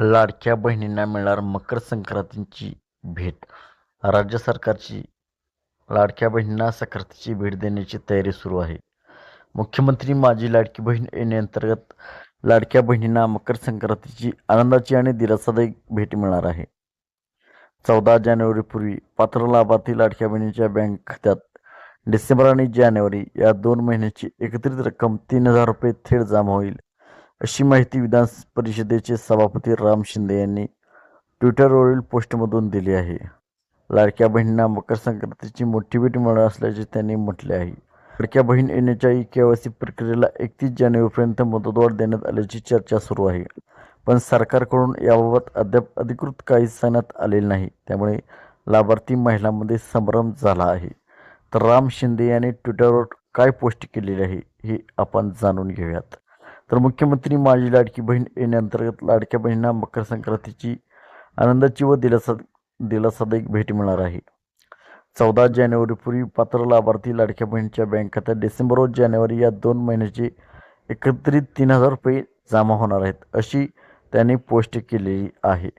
लाडक्या बहिणींना मिळणार मकर संक्रांतीची भेट. राज्य सरकारची लाडक्या बहिणींना संक्रांतीची भेट देण्याची तयारी सुरू आहे. मुख्यमंत्री माझी लाडकी बहीण योजनेअंतर्गत लाडक्या बहिणींना मकर संक्रांतीची आनंदाची आणि दिलासादायक भेट मिळणार आहे. चौदा जानेवारीपूर्वी पात्र लाभार्थी लाडक्या बहिणीच्या बँक खात्यात डिसेंबर आणि जानेवारी या दोन महिन्याची एकत्रित रक्कम तीन हजार रुपये थेट जमा होईल. अशी माहिती विधान परिषदेचे सभापती राम शिंदे यांनी ट्विटरवरील पोस्टमधून दिली आहे. लाडक्या बहिणींना मकर संक्रांतीची मोठी भेट मिळणार असल्याचे त्यांनी म्हटले आहे. लाडक्या बहीण येण्याच्या ई केवायसी प्रक्रियेला एकतीस जानेवारीपर्यंत मुदतवाढ देण्यात आल्याची चर्चा सुरू आहे. पण सरकारकडून याबाबत अद्याप अधिकृत काही सांगण्यात आलेले नाही. त्यामुळे लाभार्थी महिलांमध्ये संभ्रम झाला आहे. तर राम शिंदे यांनी ट्विटरवर काय पोस्ट केलेली आहे हे आपण जाणून घेऊयात. तर मुख्यमंत्री माझी लाडकी बहीण येण्याअंतर्गत लाडक्या बहिणींना मकर संक्रांतीची आनंदाची व दिलासा दिलासादायक भेट मिळणार आहे. चौदा जानेवारीपूर्वी पात्र लाभार्थी लाडक्या बहिणीच्या बँक खात्यात डिसेंबर व जानेवारी या दोन महिन्याचे एकत्रित तीन हजार रुपये जमा होणार आहेत अशी त्यांनी पोस्ट केलेली आहे.